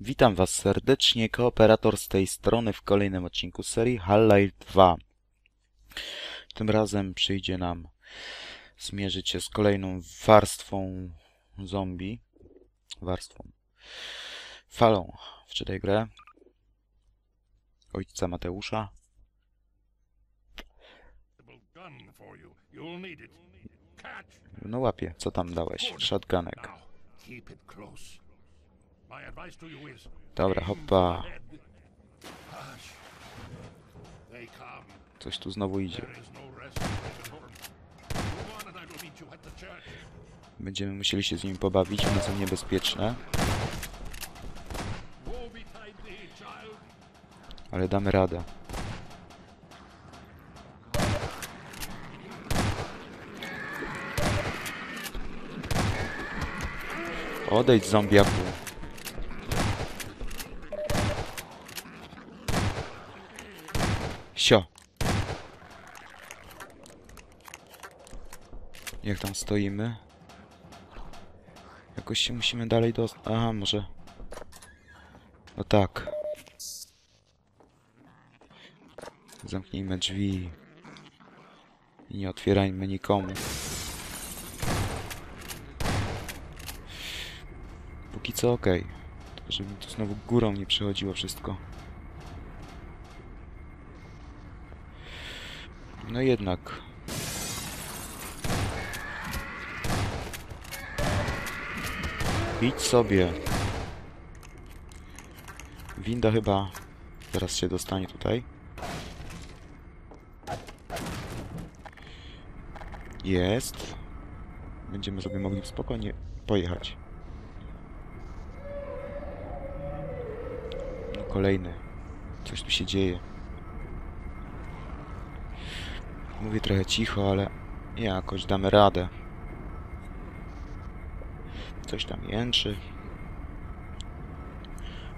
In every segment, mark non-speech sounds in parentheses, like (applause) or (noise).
Witam Was serdecznie, kooperator z tej strony w kolejnym odcinku serii Half-Life 2. Tym razem przyjdzie nam zmierzyć się z kolejną warstwą zombie. Warstwą. Falą. Wczytaj grę. Ojca Mateusza. No łapie, co tam dałeś? Shotgunek. My advice to you is Dobra, hoppa. Coś tu znowu idzie. No. Będziemy musieli się z nimi pobawić, one są niebezpieczne, ale damy radę. Odejdź, zombiaku. Jak tam stoimy? Jakoś się musimy dalej dostać. Aha, może. No tak. Zamknijmy drzwi. I nie otwierajmy nikomu. Póki co. Tylko żeby mi tu znowu górą nie przechodziło wszystko. No jednak. Idź sobie. Winda chyba zaraz się dostanie tutaj. Jest. Będziemy sobie mogli spokojnie pojechać. No kolejny. Coś tu się dzieje. Mówię trochę cicho, ale jakoś damy radę. Coś tam jęczy.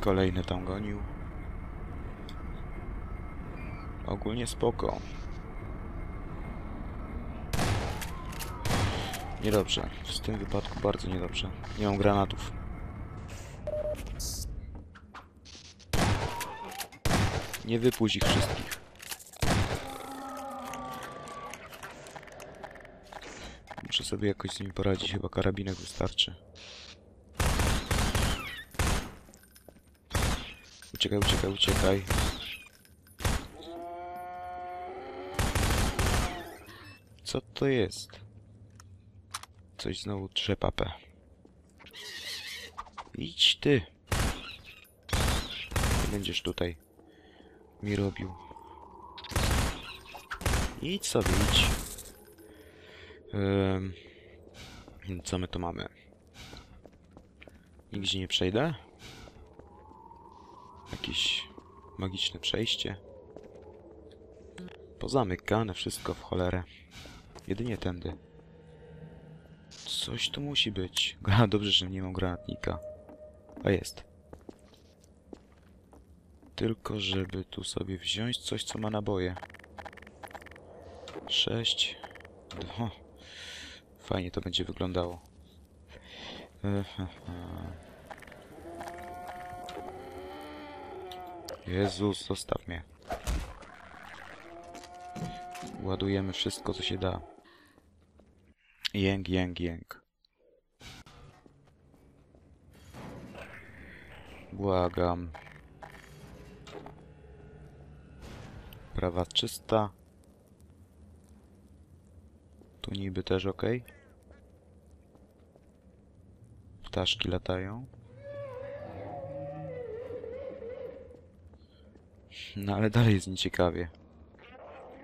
Kolejny tam gonił. Ogólnie spoko. Niedobrze. W tym wypadku bardzo niedobrze. Nie mam granatów. Nie wypuść ich wszystkich. Muszę sobie jakoś z nimi poradzić. Chyba karabinek wystarczy. Uciekaj, uciekaj, uciekaj. Co to jest? Coś znowu trzepapę. Idź ty. Nie będziesz tutaj mi robił. Idź sobie, idź. Co my tu mamy? Nigdzie nie przejdę? Jakieś magiczne przejście? Pozamykane wszystko w cholerę. Jedynie tędy. Coś tu musi być. (laughs) Dobrze, że nie mam granatnika. A jest. Tylko żeby tu sobie wziąć coś, co ma naboje. Sześć. Dwa. Fajnie to będzie wyglądało. Jezus, zostaw mnie. Ładujemy wszystko, co się da. Jęk, jęk, jęk. Błagam. Prawa czysta. Tu niby też ok. Ptaszki latają. No ale dalej jest nieciekawie.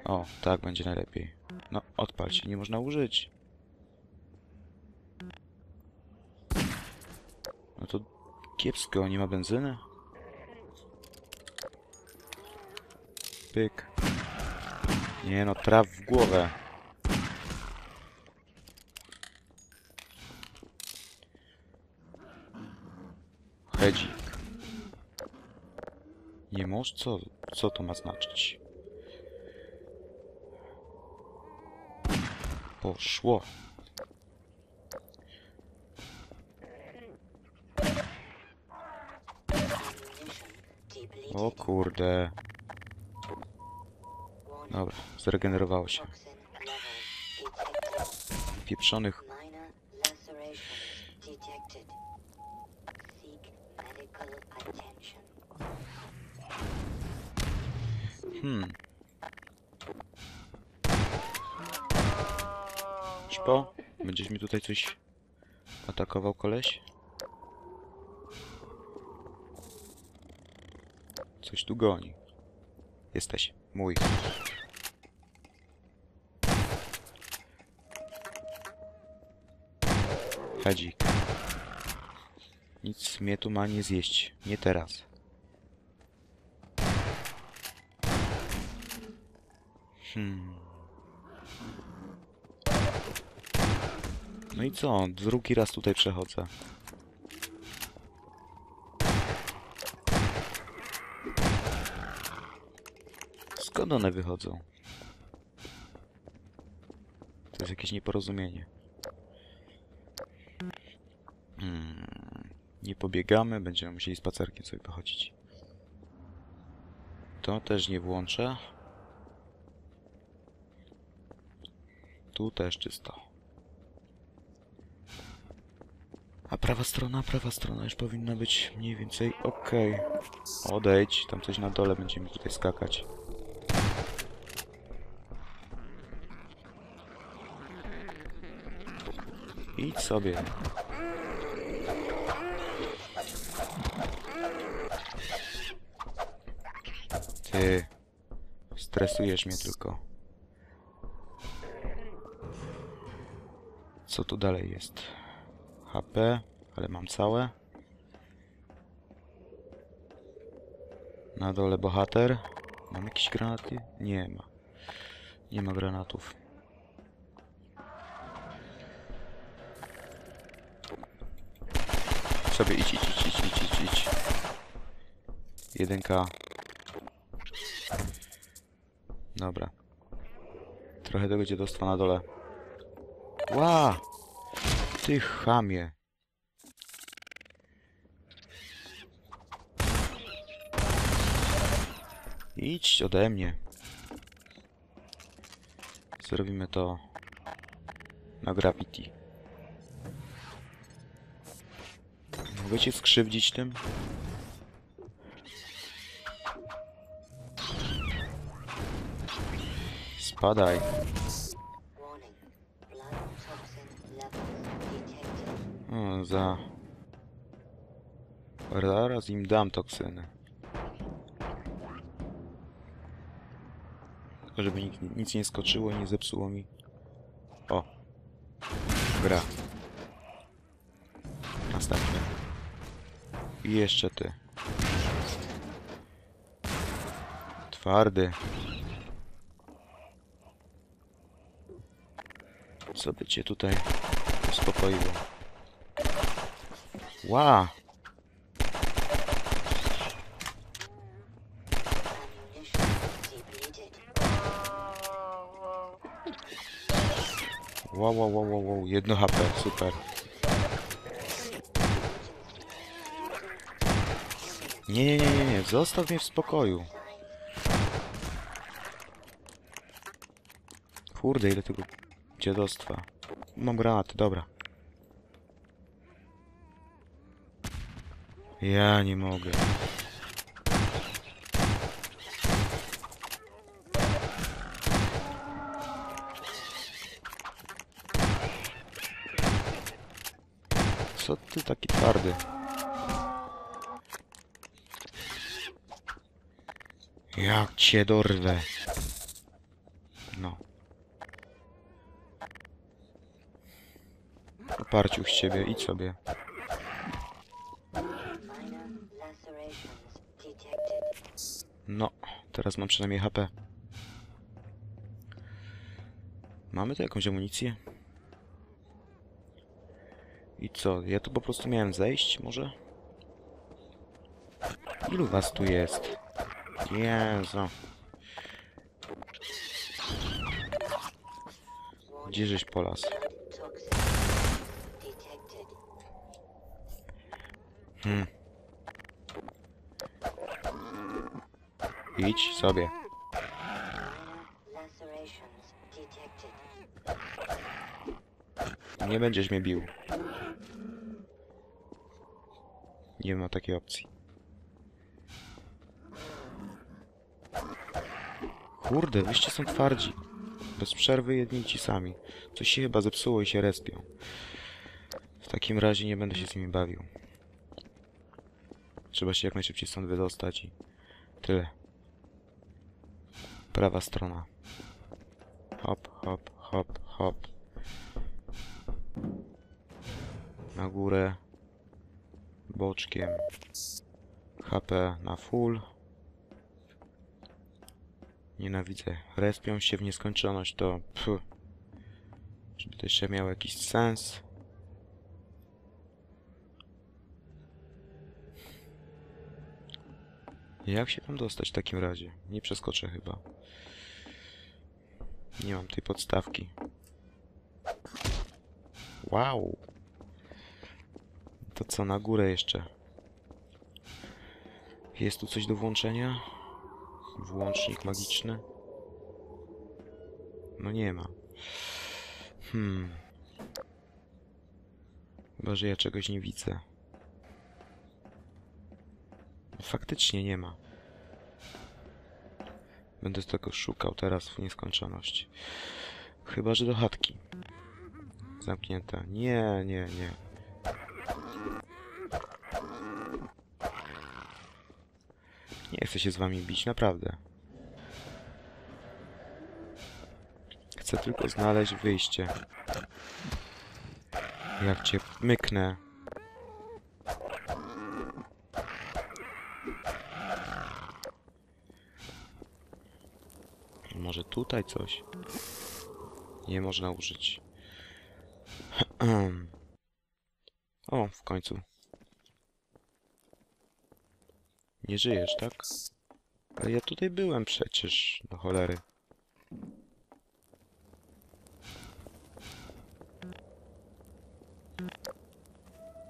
O, tak będzie najlepiej. No, odpal się, nie można użyć. No to kiepsko, nie ma benzyny? Pyk. Nie no, traf w głowę. Hedzik. Nie możesz? Co, co to ma znaczyć? Poszło. O kurde. Dobra, zregenerowało się. Pieprzonych. Mi tutaj coś atakował, koleś? Coś tu goni. Jesteś. Mój. Hedzik. Nic mnie tu ma nie zjeść. Nie teraz. Hmm. No i co? Drugi raz tutaj przechodzę. Skąd one wychodzą? To jest jakieś nieporozumienie. Hmm. Nie pobiegamy, będziemy musieli spacerkiem sobie wychodzić. To też nie włączę. Tu też czysto. Prawa strona, prawa strona już powinna być mniej więcej ok. Odejdź, tam coś na dole będziemy tutaj skakać. Idź sobie. Ty. Stresujesz mnie tylko. Co tu dalej jest? HP, ale mam całe. Na dole bohater. Mam jakieś granaty? Nie ma. Nie ma granatów. Sobie idź, idź, idź, idź, idź, idź. Dobra. Trochę tego dziadostwa na dole. Ła! Ty chamie. Idź ode mnie. Zrobimy to na Gravity. Mogę cię skrzywdzić tym? Spadaj. Za... Zaraz im dam toksyny. Tylko żeby nikt, nic nie skoczyło i nie zepsuło mi. O. Gra. Następny. I jeszcze ty. Twardy. Co by cię tutaj uspokoiło? Depleted. Wow, wow, wow, wow, wow. Jedno HP, super. Nie, nie, nie, nie, nie, zostaw mnie w spokoju. Kurde, ile tego dziadostwa. Mam granaty, dobra. Ja nie mogę. Co ty taki twardy? Jak cię dorwę. No. Oparciu z ciebie, idź sobie. Teraz mam przynajmniej HP. Mamy tu jakąś amunicję? I co? Ja tu po prostu miałem zejść, może? Ilu was tu jest? Jezu. Gdzie żeś polas? Hmm. Idź sobie. Nie będziesz mnie bił. Nie ma takiej opcji. Kurde, wyście są twardzi. Bez przerwy jedni ci sami. Coś się chyba zepsuło i się respią. W takim razie nie będę się z nimi bawił. Trzeba się jak najszybciej stąd wydostać i tyle. Prawa strona. Hop, hop, hop, hop. Na górę. Boczkiem. HP na full. Nienawidzę. Respią się w nieskończoność, to... Pff. Żeby to jeszcze miało jakiś sens. Jak się tam dostać w takim razie? Nie przeskoczę chyba. Nie mam tej podstawki. Wow. To co, na górę jeszcze? Jest tu coś do włączenia? Włącznik magiczny? No nie ma. Hmm. Chyba, że ja czegoś nie widzę. Faktycznie nie ma. Będę tego szukał teraz w nieskończoność. Chyba, że do chatki. Zamknięta. Nie, nie, nie. Nie chcę się z wami bić, naprawdę. Chcę tylko znaleźć wyjście. Jak cię myknę. Może tutaj coś? Nie można użyć. (clears throat) O, w końcu. Nie żyjesz, tak? Ale ja tutaj byłem przecież, do cholery.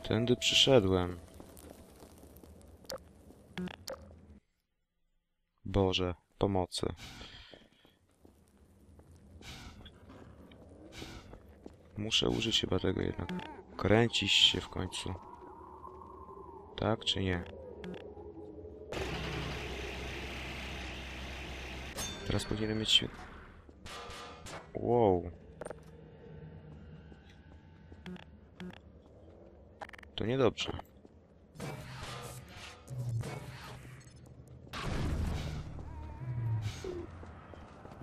Tędy przyszedłem. Boże, pomocy. Muszę użyć chyba tego jednak. Kręcić się w końcu. Tak czy nie? Teraz powinienem mieć... Wow. To niedobrze.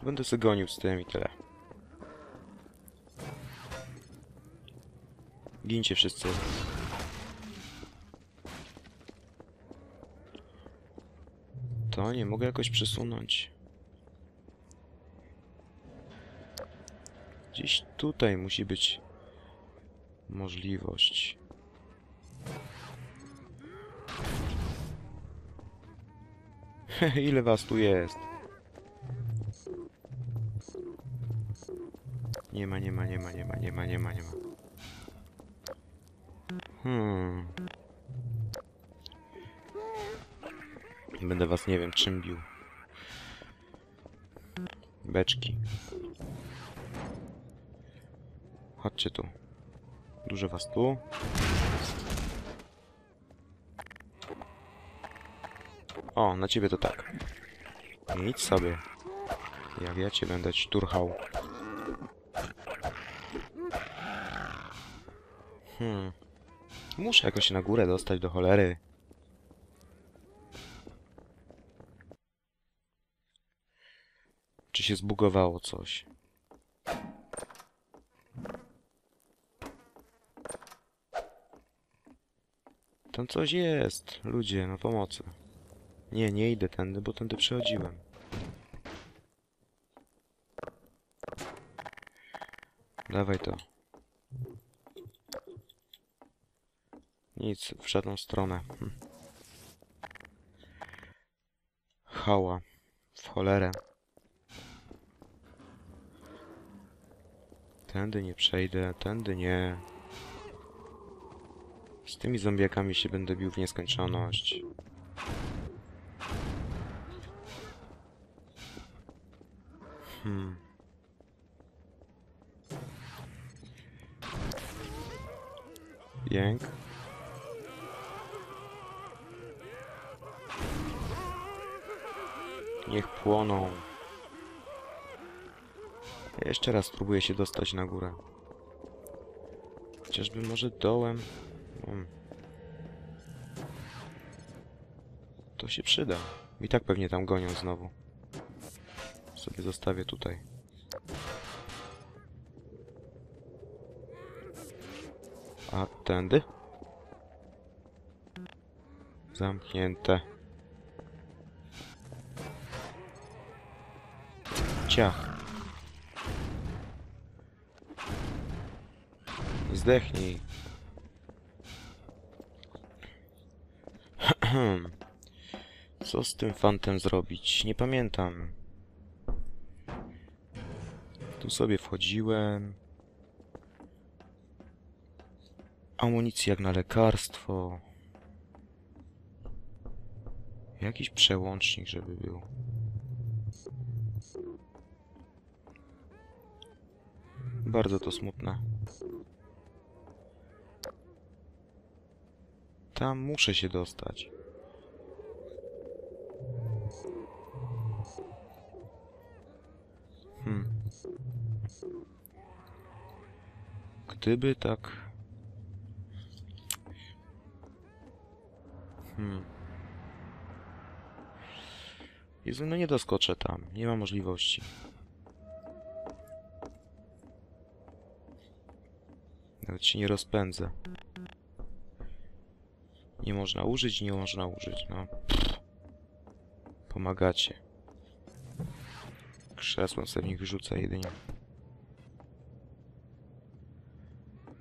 Będę sobie gonił z tym i tyle. Gincie wszyscy. To nie mogę jakoś przesunąć. Gdzieś tutaj musi być możliwość. Ile was tu jest? Nie ma, nie ma, nie ma, nie ma, nie ma, nie ma, nie ma. Hmm. Będę was nie wiem czym bił. Beczki. Chodźcie tu. Dużo was tu. O, na ciebie to tak. Idź sobie. Jak ja cię będę szturchał. Hmm. Muszę jakoś się na górę dostać do cholery. Czy się zbugowało coś? Tam coś jest. Ludzie, na pomocy. Nie, nie idę tędy, bo tędy przechodziłem. Dawaj to. Nic, w żadną stronę. Hm. Hała. W cholerę. Tędy nie przejdę, tędy nie. Z tymi zombiakami się będę bił w nieskończoność. Hmm. Jęk. Niech płoną. Ja jeszcze raz spróbuję się dostać na górę. Chociażby może dołem. Hmm. To się przyda. I tak pewnie tam gonią znowu. Sobie zostawię tutaj. A tędy? Zamknięte. Ciach. Zdechnij. (clears throat) Co z tym fantem zrobić? Nie pamiętam. Tu sobie wchodziłem. Amunicja jak na lekarstwo. Jakiś przełącznik, żeby był. Bardzo to smutne. Tam muszę się dostać. Hmm. Gdyby tak... Hmm. Jezu, no nie doskoczę tam. Nie ma możliwości. Nawet się nie rozpędzę. Nie można użyć, nie można użyć, no. Pomagacie. Krzesłem sobie w nich wyrzucę jedynie.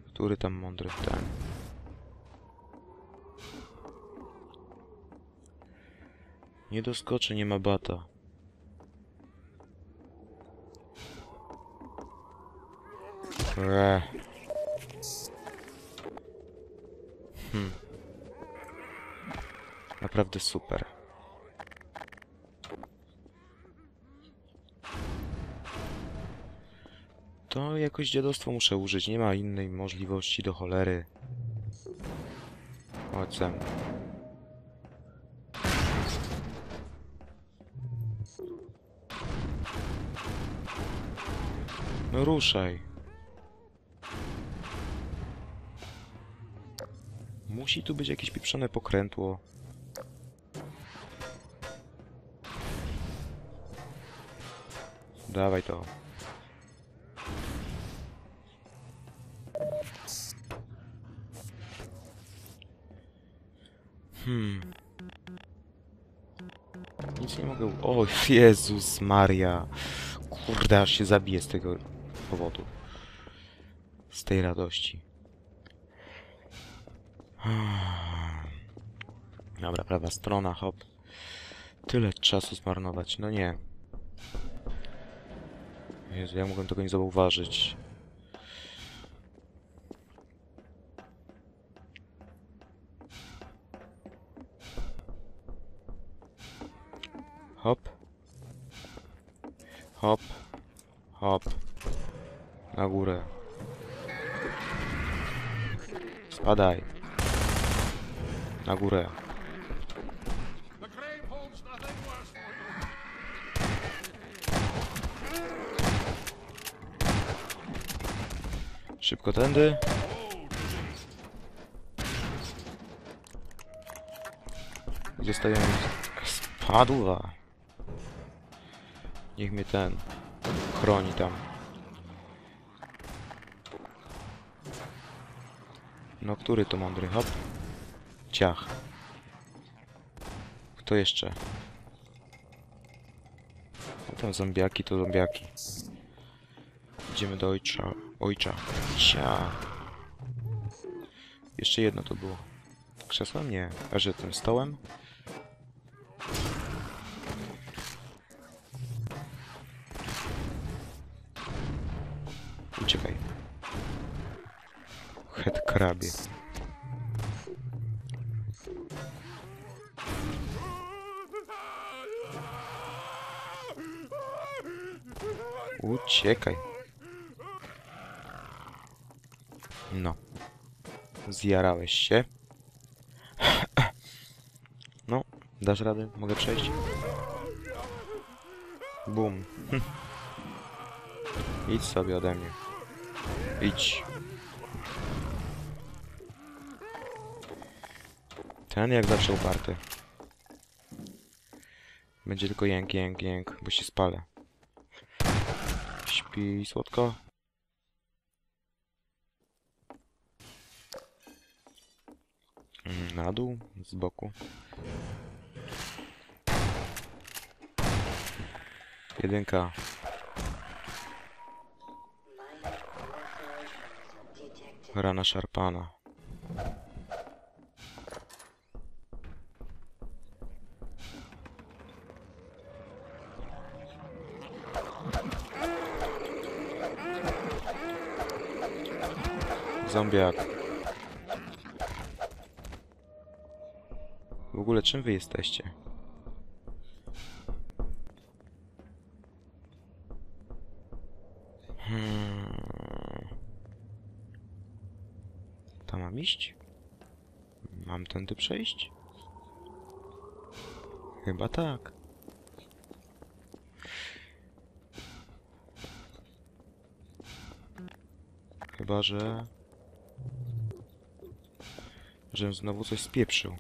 Który tam mądry? Ten. Nie doskoczy, nie ma bata. Eee. Hmm. Naprawdę super. To jakoś dziadostwo muszę użyć, nie ma innej możliwości do cholery. Chodź. No ruszaj. Musi tu być jakieś pieprzone pokrętło. Dawaj to. Hmm. Nic nie mogę... O, Jezus Maria. Kurde, aż się zabiję z tego powodu. Z tej radości. (sighs) Dobra, prawa strona, hop. Tyle czasu zmarnować, no nie. Jezu, ja mogłem tego nie zauważyć. Hop. Hop. Hop. Na górę. Spadaj. Na górę. Szybko tędy. Stają? Spadła. Niech mnie ten chroni tam. No, który to mądry? Hop. Ciach. Kto jeszcze? No tam zombiaki to zombiaki. Idziemy do ojca. Ojca. Cia. Jeszcze jedno to było. Krzesłem? Nie. A że tym stołem? Uciekaj. Het krabie. Uciekaj. No. Zjarałeś się. (clears throat) No, dasz radę? Mogę przejść? Bum. (laughs) Idź sobie ode mnie. Idź. Ten jak zawsze uparty. Będzie tylko jęk, jęk, jęk, bo się spalę. Śpi słodko. Mm, Na dół, z boku. Jedynka. Rana szarpana. Zombiak. W ogóle czym wy jesteście? Hmm. Tam mam iść? Mam tędy przejść? Chyba tak. Chyba, że... Żem znowu coś spieprzył.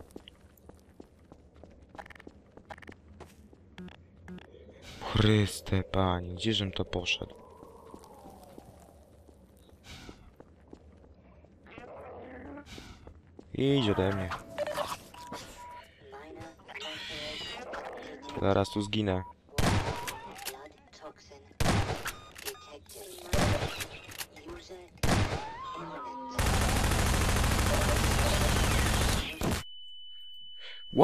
Chryste, pani, gdzieżem to poszedł? Idź ode mnie. Zaraz tu zginę.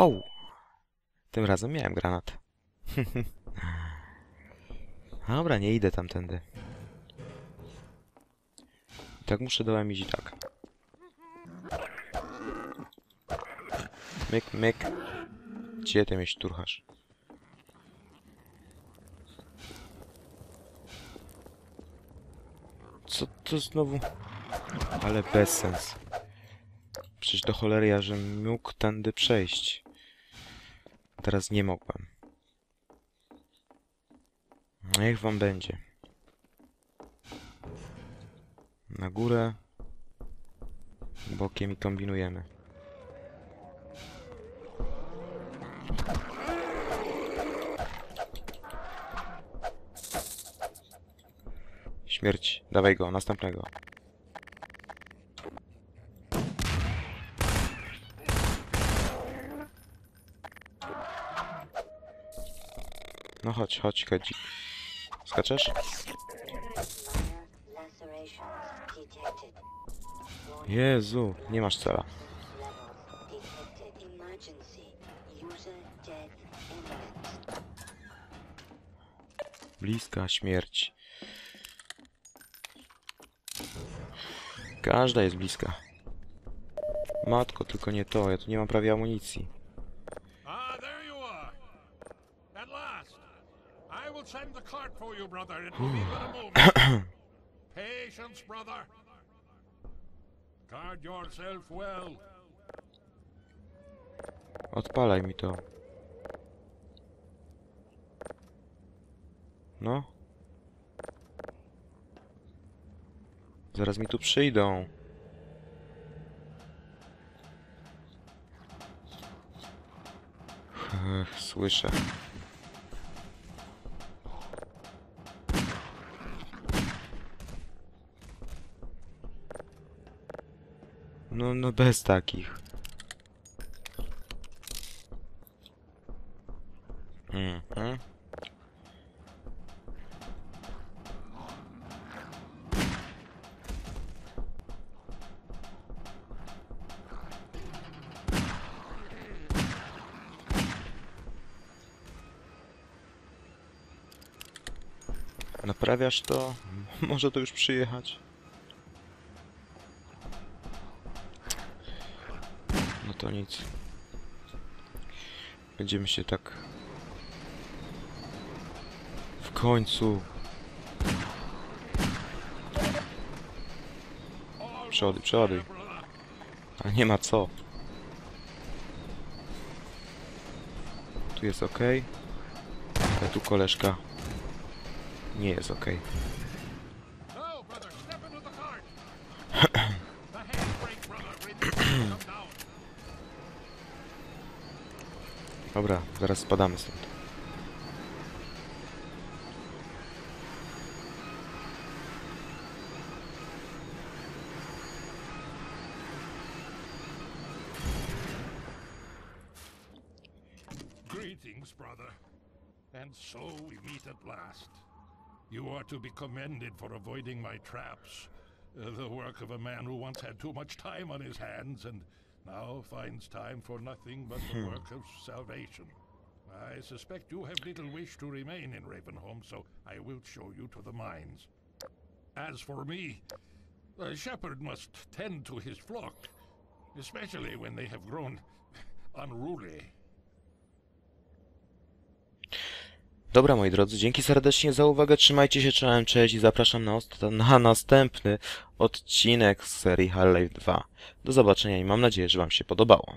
Wow! Tym razem miałem granat. (laughs) Dobra, nie idę tamtędy. I tak muszę dołem iść i tak. Myk, myk. Gdzie ty mnie szturchasz? Co to znowu? Ale bez sens. Przecież do cholery ja, żem mógł tędy przejść. Teraz nie mogłem. Niech wam będzie. Na górę. Bokiem i kombinujemy. Śmierć. Dawaj go, następnego. No chodź, chodź, chodź. Skaczesz? Jezu, nie masz cela. Bliska śmierć. Każda jest bliska. Matko, tylko nie to, ja tu nie mam prawie amunicji. For you, brother. It will be but a moment. Patience, brother. Guard yourself well. Odpalaj mi to. No. Zaraz mi tu przyjdą. Ech, słyszę. No, no bez takich. Mhm. Naprawiasz to? (laughs) Może to już przyjechać? to nic. Będziemy się tak... W końcu... Przeładuj, przeładuj. Ale nie ma co. Tu jest ok. A tu koleżka. Nie jest ok. Spadamy stąd. Greetings, brother. And so we meet at last. You are to be commended for avoiding my traps. Uh, the work of a man who once had too much time on his hands and now finds time for nothing but the work of salvation. I suspect you have little wish to remain in Ravenholm, so I will show you to the mines. As for me, a shepherd must tend to his flock, especially when they have grown (laughs) unruly. Dobra, moi drodzy, dzięki serdecznie za uwagę, trzymajcie się, czołem, cześć i zapraszam na, na następny odcinek z serii Half-Life 2. Do zobaczenia i mam nadzieję, że wam się podobało.